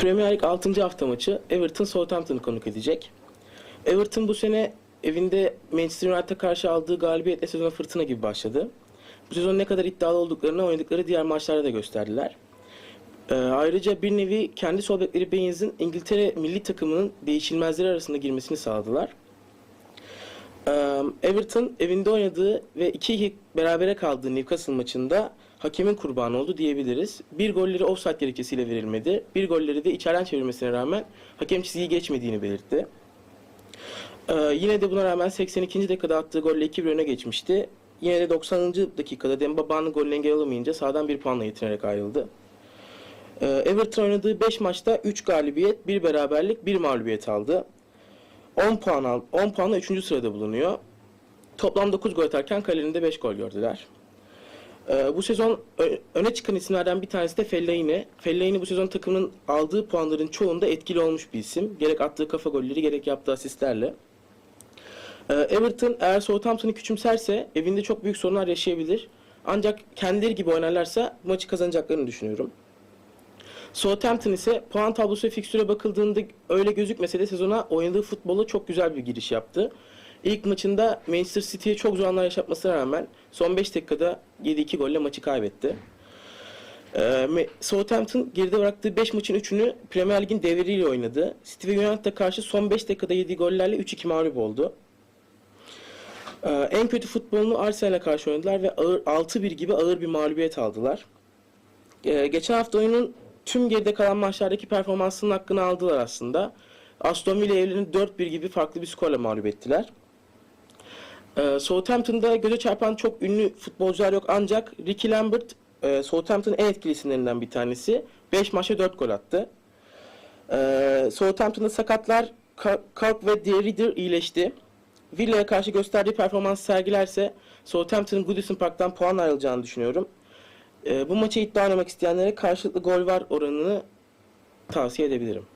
Premier Lig 6. hafta maçı Everton Southampton'ı konuk edecek. Everton bu sene evinde Manchester United'a karşı aldığı galibiyetle sezona fırtına gibi başladı. Bu sezon ne kadar iddialı olduklarını oynadıkları diğer maçlarda da gösterdiler. Ee, ayrıca bir nevi kendi sol bekleri Baines'in İngiltere milli takımının değişilmezleri arasında girmesini sağladılar. Ee, Everton evinde oynadığı ve 2-2 berabere kaldığı Newcastle maçında hakemin kurbanı oldu diyebiliriz. Bir golleri offside gerekçesiyle verilmedi. Bir golleri de içeriden çevirmesine rağmen hakem çizgiyi geçmediğini belirtti. Ee, yine de buna rağmen 82. dakikada attığı golle 2-1 öne geçmişti. Yine de 90. dakikada Demba Ba'nın golünü engel alamayınca sağdan bir puanla yetinerek ayrıldı. Ee, Everton oynadığı 5 maçta 3 galibiyet, 1 beraberlik, 1 mağlubiyet aldı. 10 puan al 10 puanla 3. sırada bulunuyor. Toplam 9 gol atarken kalelerinde 5 gol gördüler. Ee, bu sezon öne çıkan isimlerden bir tanesi de Fellaini. Fellaini bu sezon takımın aldığı puanların çoğunda etkili olmuş bir isim. Gerek attığı kafa golleri gerek yaptığı asistlerle. Ee, Everton eğer Southampton'ı küçümserse evinde çok büyük sorunlar yaşayabilir. Ancak kendileri gibi oynarlarsa maçı kazanacaklarını düşünüyorum. Southampton ise puan tablosu ve fikstüre bakıldığında öyle gözükmese de sezona oynadığı futbola çok güzel bir giriş yaptı. İlk maçında Manchester City'ye çok zor anlar yaşatmasına rağmen son 5 dakikada 7-2 golle maçı kaybetti. Ee, Southampton geride bıraktığı 5 maçın 3'ünü Premier Lig'in devriliyle oynadı. City ve United'a karşı son 5 dakikada yediği gollerle 3-2 mağlup oldu. Ee, en kötü futbolunu Arsenal'e karşı oynadılar ve ağır, 6-1 gibi ağır bir mağlubiyet aldılar. Ee, geçen hafta oyunun tüm geride kalan maçlardaki performansının hakkını aldılar aslında. Aston Villa evlerini 4-1 gibi farklı bir skorla mağlup ettiler. Ee, Southampton'da göze çarpan çok ünlü futbolcular yok ancak Ricky Lambert e, Southampton'ın en etkili isimlerinden bir tanesi. 5 maçta 4 gol attı. Ee, Southampton'da sakatlar Ka- Kalk ve De Ridder iyileşti. Villa'ya karşı gösterdiği performans sergilerse Southampton'ın Goodison Park'tan puan ayrılacağını düşünüyorum. Ee, bu maça iddia oynamak isteyenlere karşılıklı gol var oranını tavsiye edebilirim.